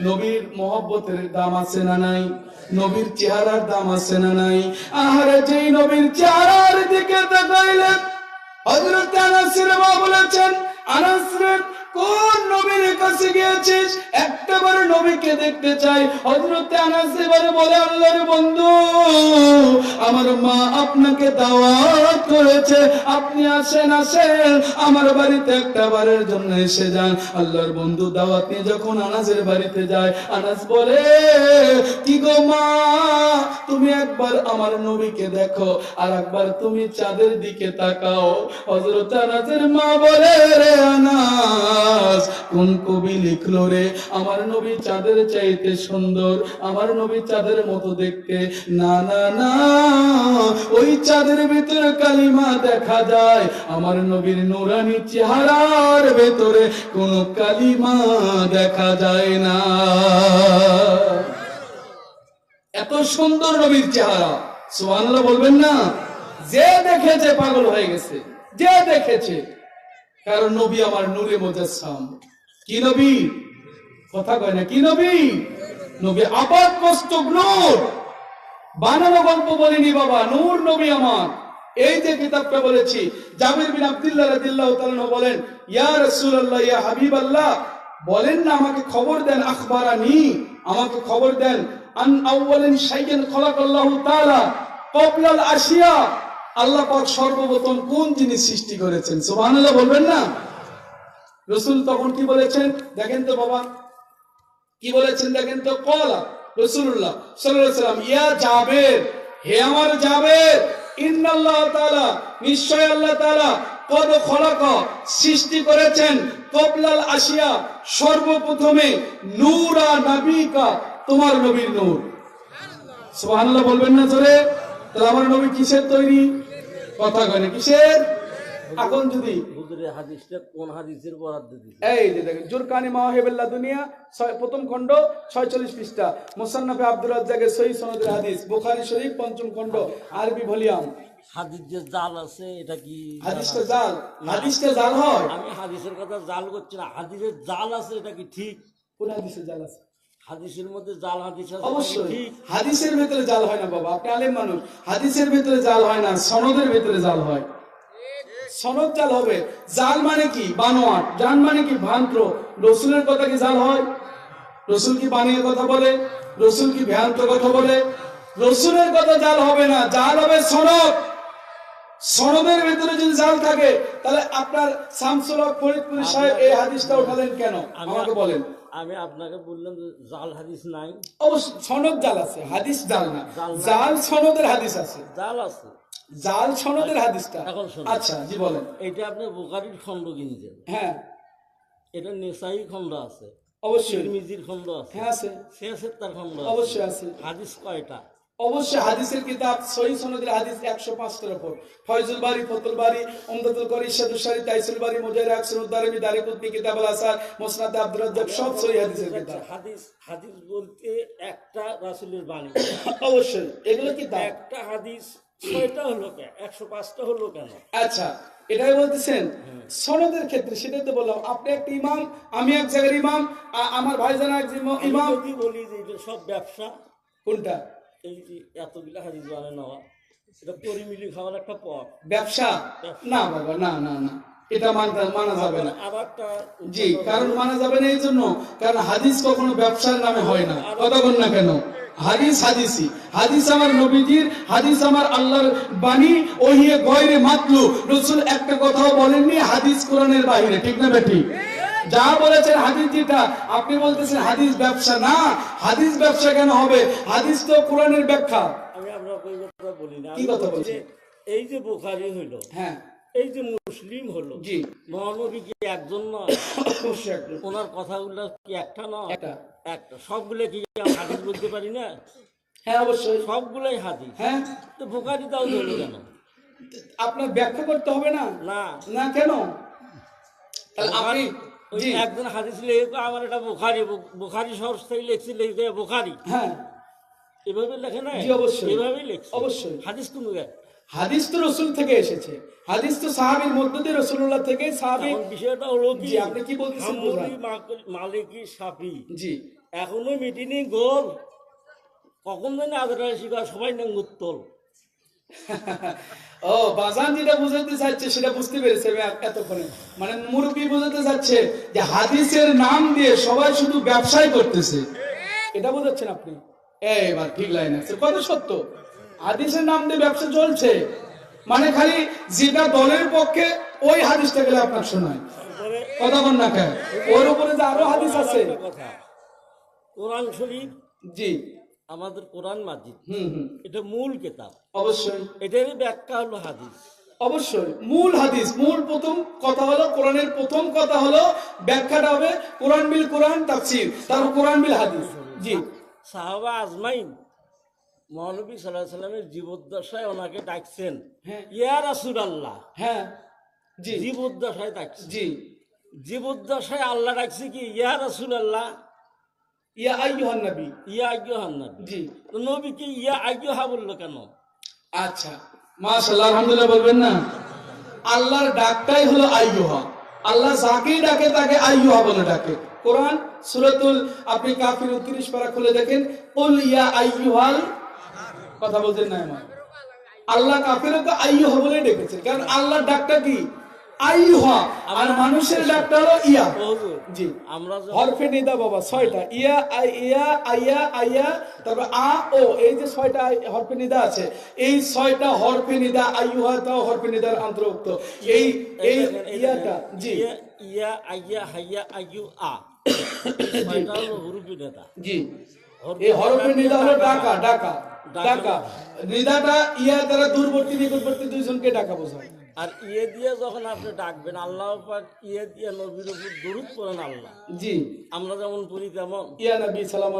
নবীর মহব্বতের দাম আছে না নাই? নবীর চেহারার দাম আছে না নাই? আহারে যেই নবীর চেহারার দিকে তাকাইলেন, হযরত আনাসের মা বলেছেন, আনাস কোন নবীর কাছে গিয়েছিস? একটাবার নবীকে দেখতে চাই। আনাস এবারে বলে, আল্লাহর বন্ধু, আমার মা আপনাকে দাওয়াত করেছে। আপনি আসেন আসেন। আমার বাড়িতে একটা বারের জন্য এসে যান। আল্লাহর বন্ধু যখন আনাসের বাড়িতে যায়, আনাস বলে, কি গো মা, তুমি একবার আমার নবীকে দেখো আর একবার তুমি চাঁদের দিকে তাকাও। হযরত আনাসের মা বলে, রে আনাস কোন কবি লিখলো রে? আমার নবী চাঁদের চাইতে সুন্দর, আমার নবী চাঁদের মতো দেখতে। না না না, ওই চাঁদের ভিতরে কালিমা দেখা যায়। আমার নবীর নুরানি চেহারার ভেতরে কোনো কালিমা দেখা যায় না। এত সুন্দর নবীর চেহারা, সুবহানাল্লাহ বলবেন না? যে দেখেছে পাগল হয়ে গেছে, যে দেখেছে। কারণ নবী আমার নূরে মুজাসসাম। কি নবী? কথা কয় না, কি নবী? নবী আপাত নূর। বানানো গল্প বলিনি বাবা, নূর নবী আমার। এই যে কিতাবটা বলেছি বিন বলেন, ইয়া ইয়া বলেন না, আমাকে খবর দেন, আখবারানি। আমাকে খবর দেন, আন আউয়ালিন শাইইন খলাকাল্লাহু তাআলা কবলাল আশিয়া আল্লাহ পাক সর্বপ্রথম কোন জিনিস সৃষ্টি করেছেন? সুবহানাল্লাহ বলবেন না? রসুল তখন কি বলেছেন? দেখেন তো বাবা, কি বলেছেন দেখেন তো? কলা রসুল্লাহ সাল্লাম, ইয়া হে আমার সৃষ্টি করেছেন আসিয়া সর্বপ্রথমে নূরা নাবিকা, তোমার নবীর বলবেন না আমার নবী কিসের তৈরি? কথা কয় কিসের? এখন যদি হুজুরের হাদিসটা কোন হাদিসের বরাদ্দ দিছে? এই যে দেখেন জুরকানি মাওয়াহিবুল্লাহ দুনিয়া প্রথম খণ্ড 46 পৃষ্ঠা। মুসান্নাফে আব্দুর রাজ্জাকের সহিহ সনদের হাদিস বুখারী শরীফ পঞ্চম খণ্ড আরবি ভলিউম। হাদিস যে জাল আছে এটা কি হাদিসটা জাল। হাদিসটা জাল হয়। আমি হাদিসের কথা জাল করছি না। হাদিসের জাল আছে এটা কি ঠিক? কোন হাদিসে জাল আছে? হাদিসের মধ্যে জাল হাদিস আছে অবশ্যই। হাদিসের ভেতরে জাল হয় না বাবা। আপনি আলেম মানুষ। হাদিসের ভেতরে জাল হয় না সনদের ভেতরে জাল হয়। সনদ জাল হবে। জাল মানে কি? বানোয়াট জান মানে কি? ভ্রান্ত রসুলের কথা কি জাল হয়? রসুল কি বানিয়ে কথা বলে? রসুল কি ভ্রান্ত কথা বলে? রসুলের কথা জাল হবে না। জাল হবে সনদ। সনদের ভেতরে যদি জাল থাকে তাহলে আপনার শামসুল হক ফরিদপুর সাহেব এই হাদিসটা উঠালেন কেন? আমাকে বলেন। আমি আপনাকে বললাম যে জাল হাদিস নাই। অবশ্য সনদ জাল আছে হাদিস জাল না। জাল সনদের হাদিস আছে। জাল আছে। জাল সনদের হাদিসটা। এখন। আচ্ছা জি বলেন। এটা আপনি বুখারির খণ্ড কিনছেন হ্যাঁ। এটা নেসাই খণ্ড আছে। অবশ্যই। খণ্ড আছে। হ্যাঁ আছে। শেষের খণ্ড অবশ্যই আছে। হাদিস কয়টা? অবশ্যই হাদিসের কিতাব সহি সনদের হাদিস একশো পাঁচটার ফয়জুল বাড়ি ফতুল বাড়ি উমদাতুল করি সাদুল শারি তাইসুল বাড়ি আকসুল দারিকুদ্দি কিতাব আল আসার মোসনাদ আব্দুর রাজ্জাক সব সহি হাদিসের কিতাব। হাদিস হাদিস বলতে একটা রাসুলের বাণী। অবশ্যই। এগুলো কিতাব? একটা হাদিস ছয়টা হলো কেন একশো পাঁচটা হলো কেন? আচ্ছা এটাই বলতেছেন? সনদের ক্ষেত্রে সেটাই তো বললাম আপনি একটা ইমাম আমি এক জায়গার ইমাম আ- আমার এক ইমাম- যদি বলি যে এটা সব ব্যবসা কোনটা? এই যে এতগুলা হাদিস বানে নেওয়া এটা পরিমিলি খাওয়ার একটা পথ। ব্যবসা? না বাবা না না না এটা মানতে মানা যাবে না। একটা জি কারণ মানা যাবে না এই জন্য কারণ হাদিস কখনো ব্যবসার নামে হয় না। কতক্ষণ না কেন? হাদিস হাদিসি হাদিস আমার নবীজির হাদিস আমার আল্লাহর বাণী ওহিয়ে গয়রে মাতলু। রসুল একটা কথাও বলেননি হাদিস কোরআনের বাইরে ঠিক না বেটি? যা বলেছেন হাদিস যেটা আপনি বলতেছেন হাদিস ব্যবসা না। হাদিস ব্যবসা কেন হবে? হাদিস তো কোরআনের ব্যাখ্যা। আমি আপনাকে ওই কথা বলি না। কি কথা বলছি বলছেন? এই যে বোখারি হইল হ্যাঁ। এই যে মুসলিম হলো জি। মহানবী কি একজন না অবশ্যই ওনার কথাগুলো কি একটা না একটা। সবগুলো কি হাদিস বলতে পারি না? হ্যাঁ অবশ্যই। সবগুলোই হাদিস। হ্যাঁ। তো বোখারি তাও ধরলো কেন? আপনার ব্যাখ্যা করতে হবে না? না। না কেন? তাহলে আপনি একজন হাদিস লেখে আমার এটা বোখারি বোখারি শহর থেকে লেখছি লেখে বোখারি। হ্যাঁ। এভাবে লেখে না অবশ্যই। এভাবেই লেখছে। অবশ্যই। হাদিস কোন? হাদিস তো রসুল থেকে এসেছে। হাদিস তো সাহাবির মধ্য দিয়ে রসুল্লাহ থেকে সাহাবি বিষয়টা হলো কি? আপনি কি বলতেছেন মালিকি সাফি। জি। এখনও মিটিনি গোল। কখন জানি আদরা শিখা সবাই নেঙ্গুত্তল। ও বাজান যেটা বুঝাতে চাচ্ছে সেটা বুঝতে পেরেছে এতক্ষণে। মানে মুরব্বী বোঝাতে চাচ্ছে যে হাদিসের নাম দিয়ে সবাই শুধু ব্যবসায় করতেছে। এটা বোঝাচ্ছেন আপনি? এই এবার ঠিক লাইন আছে। কত সত্য? হাদিসের নাম দিয়ে ব্যবসা চলছে। মানে খালি যেটা দলের পক্ষে ওই হাদিসটা গেলে আপনার শোনায়। কথা বল না কেন? ওর উপরে যে আরও হাদিস আছে। কোরআন শরীফ? জি। আমাদের কোরআন মাজিদ। এটা মূল কেতাব। অবশ্যই। এটারই ব্যাখ্যা হলো হাদিস। অবশ্যই। মূল হাদিস। মূল প্রথম কথা হলো কোরআনের প্রথম কথা হলো ব্যাখ্যাটা হবে কোরআন বিল কোরআন তাফসীর তারপর কোরআন বিল হাদিস। জি। সাহাবা আজমাইন মৌলবী সাল্লাহ সাল্লামের জীবদ্দশায় ওনাকে ডাকছেন হ্যাঁ। ইয়া রাসুল আল্লাহ হ্যাঁ জি। জীবদ্দশায় ডাকছে। জি। জীবদ্দশায় আল্লাহ ডাকছে কি ইয়া রাসুল আল্লাহ ইয়া আইয়ুহান নবী। ইয়া আজ্ঞহান নবী। জি। তো নবীকে ইয়া আজ্ঞহা বলল কেন? আচ্ছা মাশাআল্লাহ আলহামদুলিল্লাহ বলবেন না? আল্লাহর ডাকটাই হলো আইয়ুহা। আল্লাহ যাকেই ডাকে তাকে আইয়ুহা বলে ডাকে। কোরআন সূরাতুল আপনি কাফির 29 পারা খুলে দেখেন কুল ইয়া আইয়ুহাল কথা বলছেন না আমার আল্লাহ কাফিরও তো আইয়ুহা বলে ডেকেছে কারণ আল্লাহর ডাকটা কি? আইয়ুহা। আর মানুষের ডাকটা হলো ইয়া। জি। আমরা হরফে নিদা বাবা ছয়টা। ইয়া আই ইয়া আইয়া আইয়া তারপর আ ও এই যে ছয়টা হরফে নিদা আছে এই ছয়টা হরফে নিদা আইয়ুহাটাও হরফে নিদার অন্তর্ভুক্ত। এই এই ইয়াটা জি। ইয়া আইয়া হাইয়া আইয়ু আ। ছয়টা হলো হুরুফি নেতা জি। এই হরফে নিদা হলো ডাকা ডাকা ডাকা। নিদাটা ইয়া দ্বারা দূরবর্তী নিকটবর্তী দুইজনকে ডাকা বোঝায়। আর ইয়ে দিয়ে যখন আপনি ডাকবেন আল্লাহ পাক ইয়ে দিয়ে নবীর উপর দরুদ পড়েন আল্লাহ। জি। আমরা যেমন পড়ি তেমন। ইয়া নবী সালাম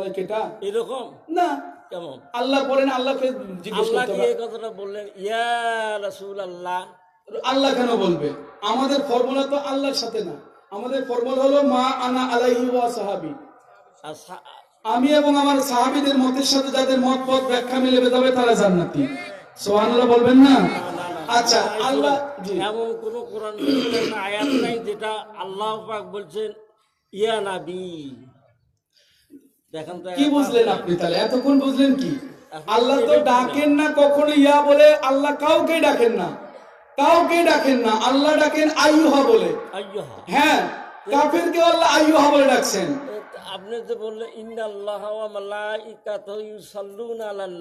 এরকম? না। কেমন? আল্লাহ পড়েন আল্লাহকে জিজ্ঞেস আল্লাহ কি এই কথাটা বললেন? ইয়া রাসূল আল্লাহ আল্লাহ কেন বলবে? আমাদের ফর্মুলা তো আল্লাহর সাথে না। আমাদের ফর্মুলা হলো মা আনা আলাইহি ওয়া সাহাবি। আর সা- আমি এবং আমার সাহাবীদের মতের সাথে যাদের মত পথ ব্যাখ্যা মিলে যাবে তারা জান্নাতি। সুবহানাল্লাহ বলবেন না? আচ্ছা আল্লাহ এমন কোন কোরআন আয়াত নাই যেটা আল্লাহ পাক বলছেন ইয়া নাবি। দেখেন তো কি বুঝলেন আপনি তাহলে? এতক্ষণ বুঝলেন কি? আল্লাহ তো ডাকেন না কখনো ইয়া বলে আল্লাহ কাউকে ডাকেন না। কাউকে ডাকেন না আল্লাহ ডাকেন আইয়ুহা বলে। আইয়ুহা। হ্যাঁ কাফেরকে আল্লাহ আইয়ুহা বলে ডাকছেন। আপনি যে বললেন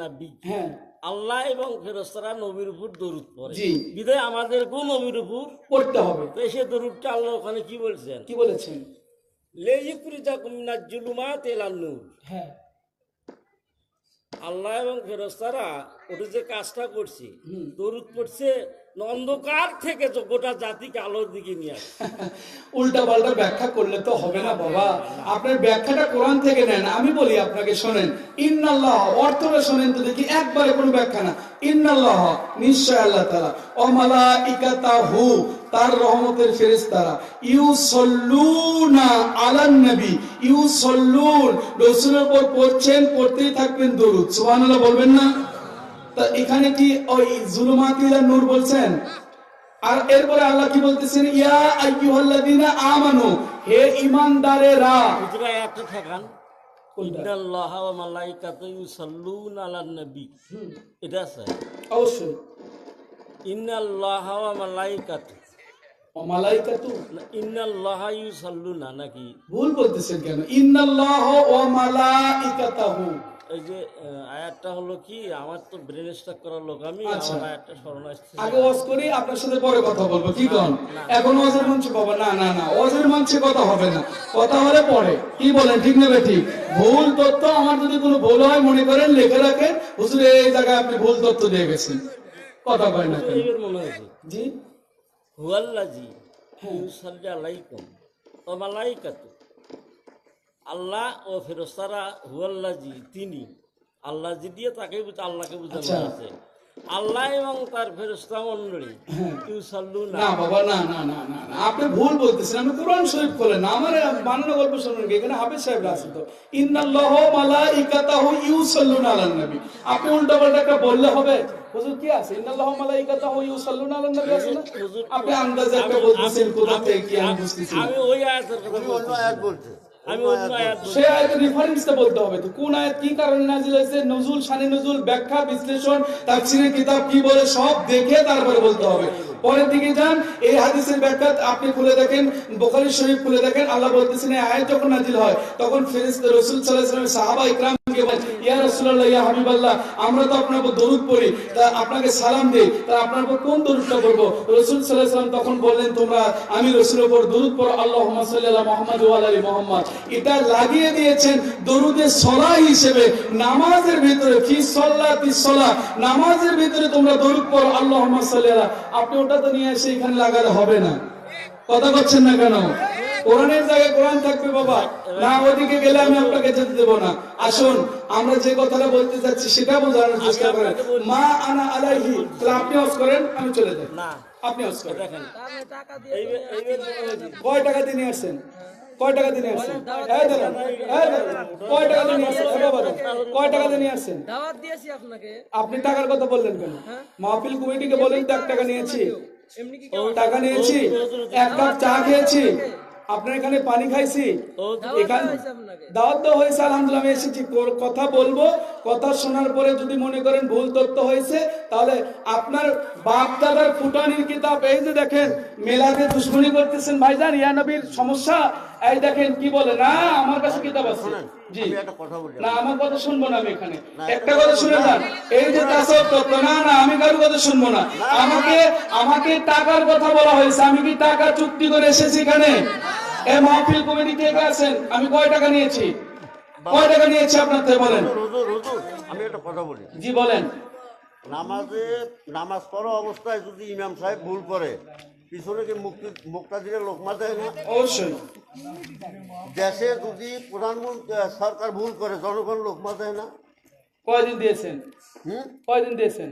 নবী। হ্যাঁ। আল্লাহ এবং ফেরেশতারা নবীর উপর দরুদ পড়ে। বিদায় আমাদেরকেও নবীর উপর পড়তে হবে। তো সে দরুদটা আল্লাহ ওখানে কি বলছেন? কি বলেছেন? হ্যাঁ। আল্লাহ এবং ফেরেশতারা ওটা যে কাজটা করছে দরুদ পড়ছে অন্ধকার থেকে তো গোটা জাতিকে আলোর দিকে নিয়ে আসে। উল্টা পাল্টা ব্যাখ্যা করলে তো হবে না বাবা। আপনার ব্যাখ্যাটা কোরআন থেকে নেন। আমি বলি আপনাকে, শোনেন। ইন্নাল্লাহ, অর্থটা শোনেন তো দেখি একবারে কোনো ব্যাখ্যা না। ইন্নাল্লাহ, নিশ্চয় আল্লাহ তাআলা। অমালা ইকাতাহু তার রহমতের ফেরেশতারা। ইউসাল্লুনা আলান নবী। ইউসাল্লুন, রাসূলের উপর পড়ছেন, পড়তেই থাকবেন দরুদ। সুবহানাল্লাহ বলবেন না? তা এখানে কি ওই জুলুমাতিলা নূর বলছেন? আর এরপরে আল্লাহ কি বলতেছেন? ইয়া আইয়ুহাল্লাযীনা আমানু হে ঈমানদারেরা। খুচরা একটা ঠেকান? ইন্নাল্লাহ ওয়া মালাইকাতাহু ইউসাল্লুনা আলান নবী। এটা আছে? অবশ্যই। ইন্নাল্লাহ ওয়া মালাইকাতাহু। ও মালাইকাতু? ইন্নাল্লাহ ইউসাল্লুনা নাকি? ভুল বলতেছেন কেন? ইন্নাল্লাহ ওয়া মালাইকাতাহু। এই যে আয়াতটা হলো কি আমার তো ব্রেন স্ট্রাক করার লোক আমি আচ্ছা। আমার আয়াতটা স্মরণ আসছে আগে ওয়াজ করি আপনার সাথে পরে কথা বলব কি কোন? এখন ওয়াজের মঞ্চে পাবো না না না ওয়াজের মঞ্চে কথা হবে না। কথা হলে পরে। কি বলেন ঠিক নেবে ঠিক ভুল তথ্য আমার যদি কোনো ভুল হয় মনে করেন লিখে রাখেন হুজুর এই জায়গায় আপনি ভুল তথ্য দিয়ে গেছেন। কথা কয় না মনে হয়েছে। জি? হুয়াল্লাজি ইউসাল্লি আলাইকুম ওয়া মালাইকাতু আল্লাহ ও ফেরেশতারা হুয়াল্লাজি তিনি। আল্লাহ জি দিয়ে তাকে আল্লাহকে বোঝানো আচ্ছা। হয়েছে। আল্লাহ এবং তার ফেরেশতা মণ্ডলী ইউসাল্লুনা। না বাবা না না না না না। আপনি ভুল বলতেছেন। আপনি কোরআন শরীফ খোলেন না। আমার বানানো গল্প শুনুন এখানে হাফেজ সাহেব আছে তো। ইন্নাল্লাহু মালাইকাতাহু ইউসাল্লুনা আলান নবী। আপনি উল্টা পাল্টা একটা বললে হবে। হুজুর কি আছে? ইন্নাল্লাহু মালাইকাতাহু ইউসাল্লুনা আলান নবী আছে না? আপনি আন্দাজে একটা বলতেছেন কোথা থেকে কি আমি আমি- বুঝতেছি আমি ওই আয়াতের কথা বলছি আমি অন্য আয়াত সে আয়াতের রেফারেন্সটা বলতে হবে তো। কোন আয়াত কি কারণে নাজিল হয়েছে? নজুল শানি নজুল ব্যাখ্যা বিশ্লেষণ তাফসীরের কিতাব কি বলে সব দেখে তারপরে বলতে হবে। পরের দিকে যান এই হাদিসের ব্যাখ্যা আপনি খুলে দেখেন বোখারি শরীফ খুলে দেখেন। আল্লাহ বলতেছেন এই আয়াত যখন নাজিল হয় তখন ফেরেশতা রসুল সাল্লাল্লাহু আলাইহি ওয়াসাল্লাম সাহাবা ইকরামকে নামাজের ভিতরে নামাজের ভিতরে তোমরা দরুদ পড়ো সাল্লি আপনি ওটা তো নিয়ে এসে এখানে লাগালে হবে না। কথা বলছেন না কেন? কোরআনের জায়গায় কোরআন থাকবে বাবা না ওদিকে গেলে আমি আপনাকে যেতে দেবো না আসুন আমরা যে কথাটা বলতে চাচ্ছি সেটা বোঝানোর চেষ্টা করেন মা আনা আলাইহি তাহলে আপনি অফ করেন আমি চলে যাই না আপনি অফ করেন। কয় টাকা দিয়ে নিয়ে আসছেন কয় টাকা দিয়ে আসছেন এই দাঁড়ান, এই দাঁড়ান। কয় টাকা দিয়ে আসছেন এই বাবা কয় টাকা দিয়ে আসছেন দাওয়াত দিয়েছি আপনাকে আপনি টাকার কথা বললেন কেন মাহফিল কমিটিকে বলেন তো এক টাকা নিয়েছি টাকা নিয়েছি এক কাপ চা খেয়েছি আপনার এখানে পানি খাইছি? দাওয়াত দেওয়া হয়েছে আলহামদুলিল্লাহ আমি এসেছি। কথা বলব কথা শোনার পরে যদি মনে করেন ভুল তথ্য হয়েছে তাহলে আপনার বাপ দাদার ফুটানির কিতাব এই যে দেখেন মেলাতে দুশ্মনী করতেছেন ভাইজান ইয়ানবীর সমস্যা? এই দেখেন কি বলে না আমার কাছে কিতাব আছে। জি। না আমার কথা শুনব না আমি এখানে। একটা কথা শুনে যান। এই যে তাসব তত্ত্ব না না আমি কারোর কথা শুনব না। আমাকে আমাকে টাকার কথা বলা হয়েছে। আমি কি টাকা চুক্তি করে এসেছি এখানে? এ মাহফিল কমিটি কে কে আছেন? আমি কয় টাকা নিয়েছি? কয় টাকা নিয়েছি আপনার থেকে বলেন? আমি একটা কথা বলি। জি বলেন। নামাজে নামাজ পড়া অবস্থায় যদি ইমাম সাহেব ভুল করে পিছনে কি মুক্তি লোক লোকমা দেয় না অবশ্যই। দেশে যদি প্রধানমন্ত্রী সরকার ভুল করে জনগণ লোকমা দেয় না? কয়দিন দিয়েছেন? হুম? কয়দিন দিয়েছেন?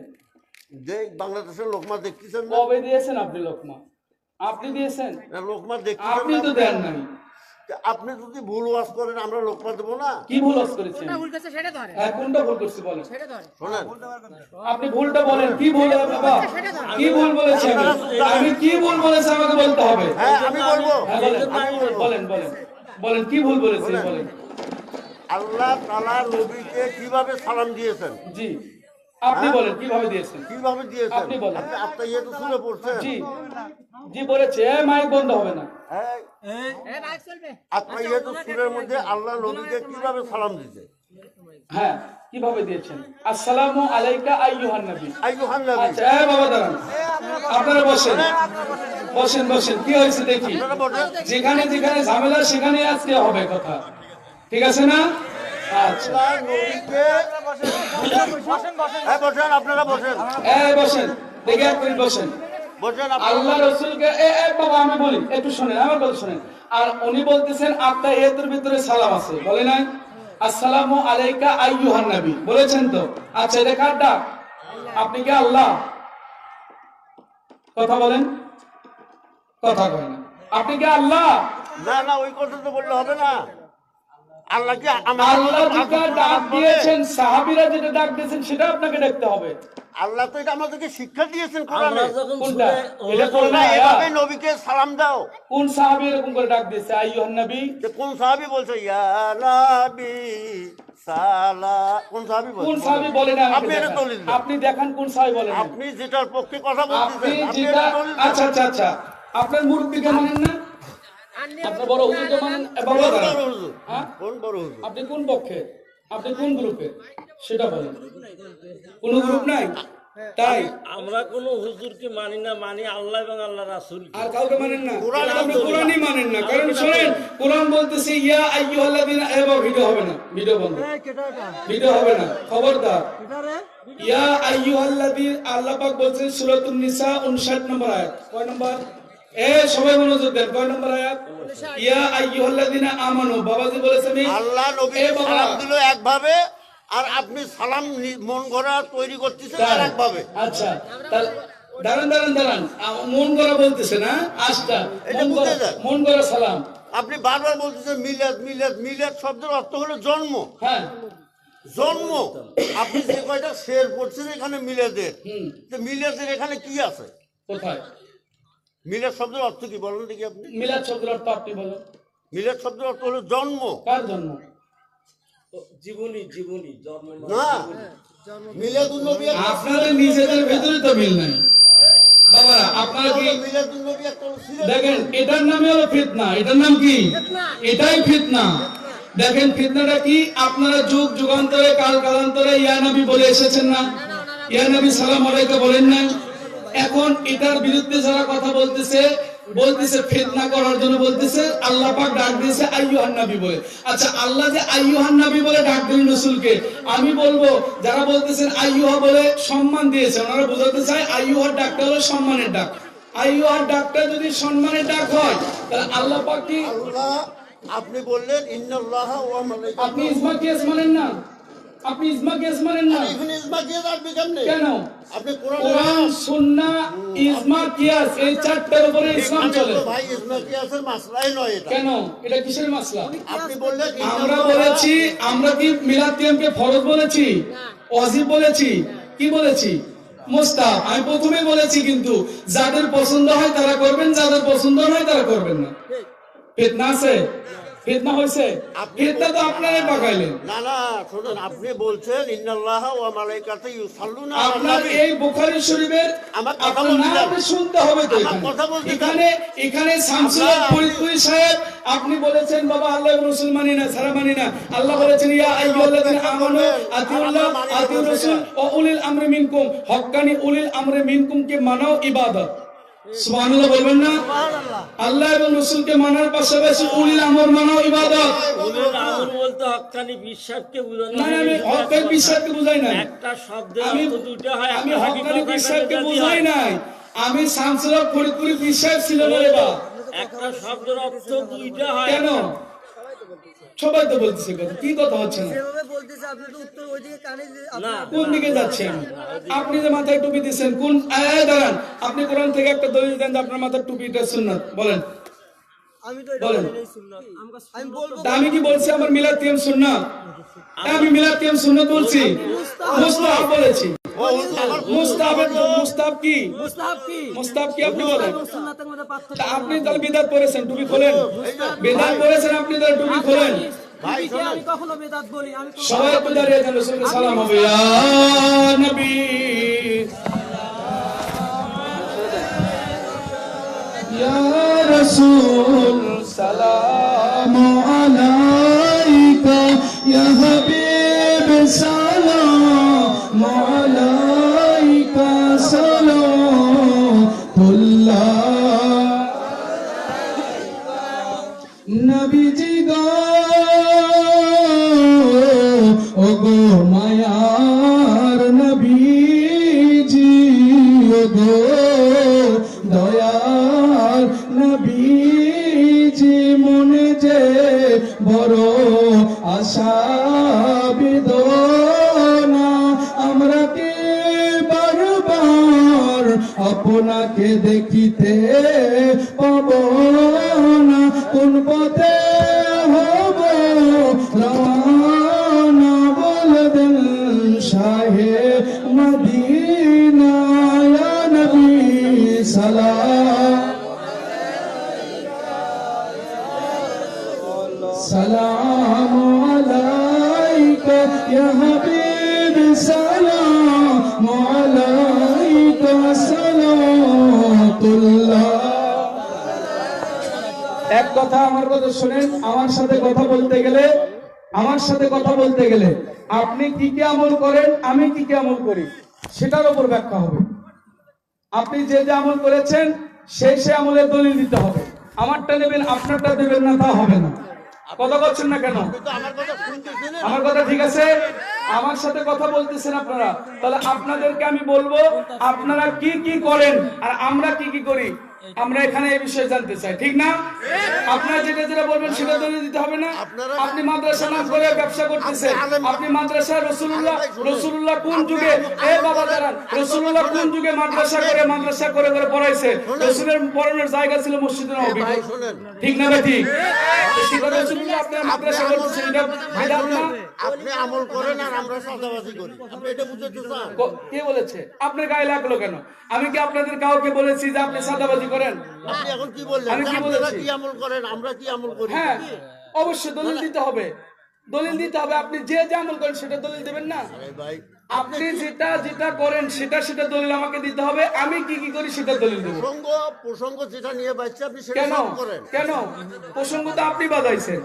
যে বাংলাদেশের লোকমা দেখতেছেন কবে দিয়েছেন আপনি লোকমা আপনি দিয়েছেন? লোকমা দেখতেছেন আপনি তো দেন নাই। আপনি যদি ভুল ওয়াজ করেন আমরা লোকমা দেবো না। কি ভুল হস করেছেন? ভুল করছে সেটা ধরে। হ্যাঁ কোনটা ভুল করছি বলেন? সেটা ধরে। শোনেন। আপনি ভুলটা বলেন কি ভুল হবে বাবা? কি ভুল বলেছি আমি? আমি কি ভুল বলেছি আমাকে বলতে হবে? হ্যাঁ আমি বলব। হ্যাঁ, বলেন বলেন বলেন। কি ভুল বলেছি? বলেন। আল্লাহ তালা নবীকে কীভাবে সালাম দিয়েছেন? জি। আপনি বলেন কীভাবে দিয়েছেন? কীভাবে দিয়েছেন? আপনি বলেন। আপনি ইয়ে তো শুনে পড়ছেন জি জি বলেছে মাইক বন্ধ হবে না। হ্যাঁ। ইয়ে তো সুরের মধ্যে আল্লাহ নবীকে কীভাবে সালাম দিতে হ্যাঁ কীভাবে দিয়েছেন? আসসালামু আলাইকা আইয়ুহান নবী। আইয়ুহান নবী। আচ্ছা এ বাবা দাঁড়ান। আপনারা বসেন। বসেন বসেন কি হয়েছে দেখি। যেখানে যেখানে ঝামেলা সেখানে আজকে হবে কথা। ঠিক আছে না? আচ্ছা। নবীকে হ্যাঁ বসেন আপনারা বসেন। বসেন। দেখে এক বসেন। বসেন আল্লাহ রসুলকে এ এ বাবা আমি বলি একটু শোনেন আমার কথা শোনেন। আর উনি বলতেছেন আপনার এতের ভিতরে সালাম আছে। বলে নাই? আসসালামু আলাইকা আইয়ুহান নবী। বলেছেন তো? আচ্ছা এটা কার ডাক? আপনি কি আল্লাহ? কথা বলেন। কথা কয় না। আপনি কি আল্লাহ? না না ওই কথা তো বললে হবে না। আল্লাহ কি আল্লাহ যেটা ডাক দিয়েছেন সাহাবীরা যেটা ডাক দিয়েছেন সেটা আপনাকে দেখতে হবে আল্লাহ তো এটা আমাদেরকে শিক্ষা দিয়েছেন কোরআনে কোনটা? এটা এভাবে নবীকে সালাম দাও কোন সাহাবী এরকম করে ডাক দিয়েছে আইয়ুহান নবী কোন সাহাবি বলছে ইয়া নবী আপনি এটা দেখান। আপনি দেখান কোন সাহাবী বলেন আপনি যেটার পক্ষে কথা দেন। আচ্ছা আচ্ছা আচ্ছা আপনার মুরব্বীকে মানেন না আপনার বড় হুজুরকে মানেন। বড়? হ্যাঁ? কোন বড় হুজুর? আপনি কোন পক্ষে? আপনি কোন গ্রুপে? সেটা বলেন। কোন গ্রুপ নাই? তাই? আমরা কোনো হুজুরকে মানি না মানি আল্লাহ এবং আল্লাহ রাসুল। আর কাউকে মানেন না? কোরআন আপনি কোরআনই মানেন না। কারণ শুনেন কোরআন বলতেছে ইয়া আইয়ুহাল্লাযিনা এবার ভিডিও হবে না। ভিডিও বন্ধ। ভিডিও হবে না। খবরদার। ইয়া আইয়ুহাল্লাযিন আল্লাহ পাক বলছেন সূরাতুন নিসা 59 নম্বর আয়াত। কয় নম্বর? সবাই মনোযোগ দেন কয় নম্বর আয়াত? ইয়া আইয়ুহাল্লাযিনা আমানু বাবাজি বলেছে আল্লাহ এ সালাম দিল একভাবে আর আপনি সালাম মন গড়া তৈরি করতেছেন একভাবে। আচ্ছা দাঁড়ান দাঁড়ান দাঁড়ান। মন করা বলতেছে না? আচ্ছা মন সালাম। আপনি বারবার বলতেছেন মিলাদ মিলাদ মিলাদ শব্দের অর্থ হলো জন্ম। হ্যাঁ। জন্ম। আপনি যে কয়টা শের পড়ছেন এখানে মিলাদের। মিলাদের এখানে কি আছে? কোথায়? মিলাদ শব্দের অর্থ কি বলেন দেখি আপনি? মিলাদ শব্দের অর্থ আপনি বলেন। মিলাদ শব্দের অর্থ হলো জন্ম। কার জন্য ও, জীবনী জীবনী জন্ম না আপনাদের নিজেদের ভেতরে তো মিল নাই। বাবারা আপনারা কি একটা দেখেন এটার নামে হলো ফিতনা। এটার নাম কি? এটাই ফিতনা। দেখেন ফিতনাটা কি? আপনারা যুগ যুগান্তরে কাল কালান্তরে ইয়া নবী বলে এসেছেন না? ইয়া নবী সালাম আলাইকা বলেন না এখন এটার বিরুদ্ধে যারা কথা বলতেছে বলতেছে ফিতনা করার জন্য বলতেছে আল্লাহ পাক ডাক দিয়েছে আইয়ুহান নবী বলে। আচ্ছা আল্লাহ যে আইয়ুহান নবী বলে ডাক দিলেন রসুলকে আমি বলব যারা বলতেছেন আইয়ুহা বলে সম্মান দিয়েছে ওনারা বোঝাতে চায় আইয়ুহার ডাকটা হলো সম্মানের ডাক। আইয়ুহার ডাকটা যদি সম্মানের ডাক হয় তাহলে আল্লাহ পাক কি আল্লাহ আপনি বললেন ইন্নাল্লাহ ওয়া মালাইকাতুহু। আপনি ইসমা কেস মানেন না? আপনি ইসমা কেস মানেন না। এখানে ইসমা দিয়ে আসবে কেমনে? কেন? আপনি কোরআন কোরআন সুন্নাহ ইসমা কিয়াস এই চারটার উপরে ইসলাম চলে। ভাই ইসমা কিয়াসের মাসলাই নয় এটা। কেন? এটা কিসের মাসলা? আপনি বললেন আমরা বলেছি আমরা কি মিলাদ কিয়ামকে ফরজ বলেছি? ওয়াজিব বলেছি? কি বলেছি? মোস্তাব আমি প্রথমে বলেছি কিন্তু যাদের পছন্দ হয় তারা করবেন যাদের পছন্দ নয় তারা করবেন না। ফিতনা আছে ফিতনা হয়েছে? ফিতনা তো আপনারাই পাকাইলেন। না না শুনুন আপনি বলছেন ইন্নাল্লাহ ওয়া মালাইকাতুহু ইউসাল্লুনা আপনার এই বুখারী শরীফের আমার কথা বলতে নাম দাও। আপনি শুনতে হবে তো এখানে। কথা বলতে দাও। এখানে এখানে শামসুল ফরিদপুরি সাহেব আপনি বলেছেন বাবা আল্লাহ রাসূল মানি না সারা মানি না। আল্লাহ বলেছেন ইয়া আইয়ুহাল্লাযিনা আমানু আতিউল্লাহ আতিউর রাসূল ও উলিল আমরি মিনকুম। হক্কানি উলিল আমরি মিনকুম কে মানাও ইবাদত। সুবহানাল্লাহ বলবেন না? আল্লাহ এবং রাসূলকে মানার পাশাপাশি উলিল আমর মানাও ইবাদত। উলিল আমর বলতে হক্কানি বিশ্বাসকে বোঝানো না না, আমি হকের বিশ্বাসকে বুঝাই না একটা শব্দ আমি দুটো হয় আমি বিশ্বাসকে বুঝাই নাই। আমি শামসুল ফরিদপুরি বিশ্বাস ছিল বলে বা। একটা শব্দের অর্থ দুইটা হয়। কেন? সবাই তো বলতেছে কথা। কি কথা হচ্ছে না? কানে দিকে যাচ্ছে আপনি যে মাথায় টুপি দিচ্ছেন কোন দাঁড়ান। আপনি কোরআন থেকে একটা দলিল দেন যে আপনার মাথার টুপিটা সুন্নাত। বলেন। আমি কি বলছি? আমার মিলাদ কিয়াম সুন্নাত? আমি মিলাদ কিয়াম সুন্নাত বলছি? বলেছি। কি? কি? আপনি বলেন? আপনি তাহলে বিদাত করেছেন টুপি খোলেন। বেদাত করেছেন আপনি তাহলে টুপি খোলেন। ভাই টুপিকে আমি কখনো বেদাত বলি? আমি কখনো- সবাই একটু দাঁড়িয়ে যান সালাম হবে। নবী। ইয়া রাসূল সালাম আলাইকা দেখিতে পাব। কথা আমার কথা শুনেন, আমার সাথে কথা বলতে গেলে, আমার সাথে কথা বলতে গেলে আপনি কি কি আমল করেন, আমি কি কি আমল করি, সেটার উপর ব্যাখ্যা হবে। আপনি যে যে আমল করেছেন সেই সে আমলের দলিল দিতে হবে। আমারটা নেবেন, আপনারটা দেবেন না, তা হবে না। কথা বলছেন না কেন? আমার কথা ঠিক আছে? আমার সাথে কথা বলতেছেন আপনারা। তাহলে আপনাদেরকে আমি বলব, আপনারা কি কি করেন, আর আমরা কি কি করি? আমরা এখানে এই বিষয়ে জানতে চাই ঠিক না? আপনারা যেটা যেটা বলবেন সেটা দলিল দিতে হবে না। আপনি মাদ্রাসা নাম করে ব্যবসা করতেছেন। আপনি মাদ্রাসা রসুল্লাহ রসুল্লাহ কোন যুগে এ বাবা দাঁড়ান। রসুল্লাহ কোন যুগে মাদ্রাসা করে মাদ্রাসা করে করে পড়াইছে রসুলের পড়ানোর জায়গা ছিল ভাই শোনেন। ঠিক না ভাই ঠিক? রসুল্লাহ আপনার মাদ্রাসা করতেছেন? এটা বেদাত না? আপনি আমল করেন আর আমরা সাদাবাজি করি। আপনি এটা বুঝতে কে বলেছে? আপনার গায়ে লাগল কেন? আমি কি আপনাদের কাউকে বলেছি যে আপনি সাদাবাজি করেন? আপনি এখন কি বললেন? আমি কি আপনারা বলেছি? কি আমল করেন? আমরা কি আমল করি? হ্যাঁ অবশ্যই দলিল দিতে হবে। দলিল দিতে হবে। আপনি যে যে আমল করেন সেটা দলিল দেবেন না? ভাই। আপনি যেটা যেটা করেন সেটা সেটা দলিল আমাকে দিতে হবে। আমি কি কি করি সেটা দলিল দেবো। প্রসঙ্গ প্রসঙ্গ যেটা নিয়ে বাচ্চা আপনি সেটা কেন? করেন। কেন? প্রসঙ্গ তো আপনি বাজাইছেন।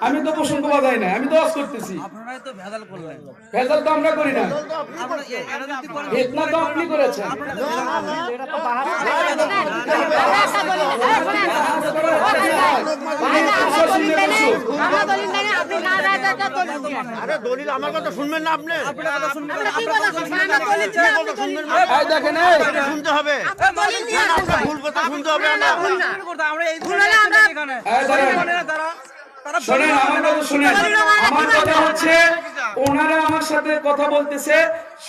আমি তো প্রসঙ্গ বাজাই না আমি তো ওয়াজ করতেছি আপনারাই তো ভেজাল করলেন ভেজাল তো আমরা করি না তাহলে তো আপনি করছেন। আরে দলিল আমার কথা শুনবেন না আপনি এই দেখেন শুনতে হবে ভুল কথা শুনতে হবে আমরা এই ধরনের এখানে এই দাঁড়ান। তারা তারা শোনেন। আমার কথা শুনেন আমার কথা হচ্ছে ওনারা আমার সাথে কথা বলতেছে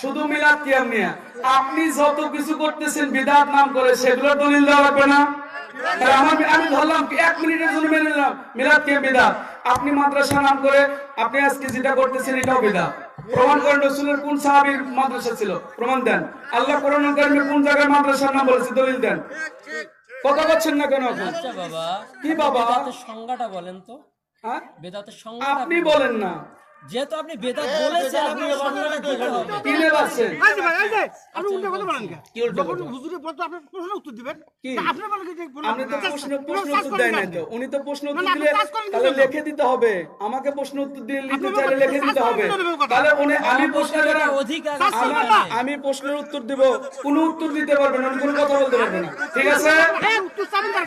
শুধু মিলাদ কিয়াম নিয়ে। আপনি যত কিছু করতেছেন বিদাত নাম করে সেগুলো দলিল দেওয়া লাগবে না। আমি ধরলাম এক মিনিটের জন্য মেনে নিলাম মিলাদ কিয়াম বিদাত আপনি মাদ্রাসা নাম করে আপনি আজকে যেটা করতেছেন এটাও বিদাত প্রমাণ করেন রসুলের কোন সাহাবীর মাদ্রাসা ছিল? প্রমাণ দেন। আল্লাহ কোরআন কারিমে কোন জায়গায় মাদ্রাসার নাম বলেছে দলিল দেন। কথা বলছেন না কেন আচ্ছা বাবা। কি বাবা? সংজ্ঞাটা বলেন তো। হ্যাঁ? বেদাতের আপনি বলেন না যেহেতু আপনি বেদাত বলেছেন দিতে হবে। এই যে ভাই, এই যে, আপনি উল্টো কথা বলেন কেন? কি উল্টো যখন কথা? হুজুরে বলতো আপনি প্রশ্নের উত্তর দিবেন আপনি বলেন যে আপনি তো প্রশ্ন প্রশ্ন উত্তর দেয় না তো। উনি তো প্রশ্ন উত্তর দিলে তাহলে লিখে দিতে হবে। আমাকে প্রশ্ন উত্তর দিয়ে লিখতে চাইলে লিখে দিতে হবে। তাহলে উনি আমি প্রশ্ন করা অধিকার। আমি প্রশ্নের উত্তর দেব। কোনো উত্তর দিতে পারবেন না উনি কোনো কথা বলতে পারবে না। ঠিক আছে? হ্যাঁ,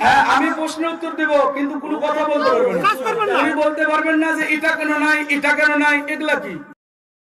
হ্যাঁ আমি প্রশ্নের উত্তর দেব কিন্তু কোনো কথা বলতে পারবে না। কাজ না। উনি বলতে পারবেন না যে এটা কেন নাই এটা কেন নাই। এগুলা কি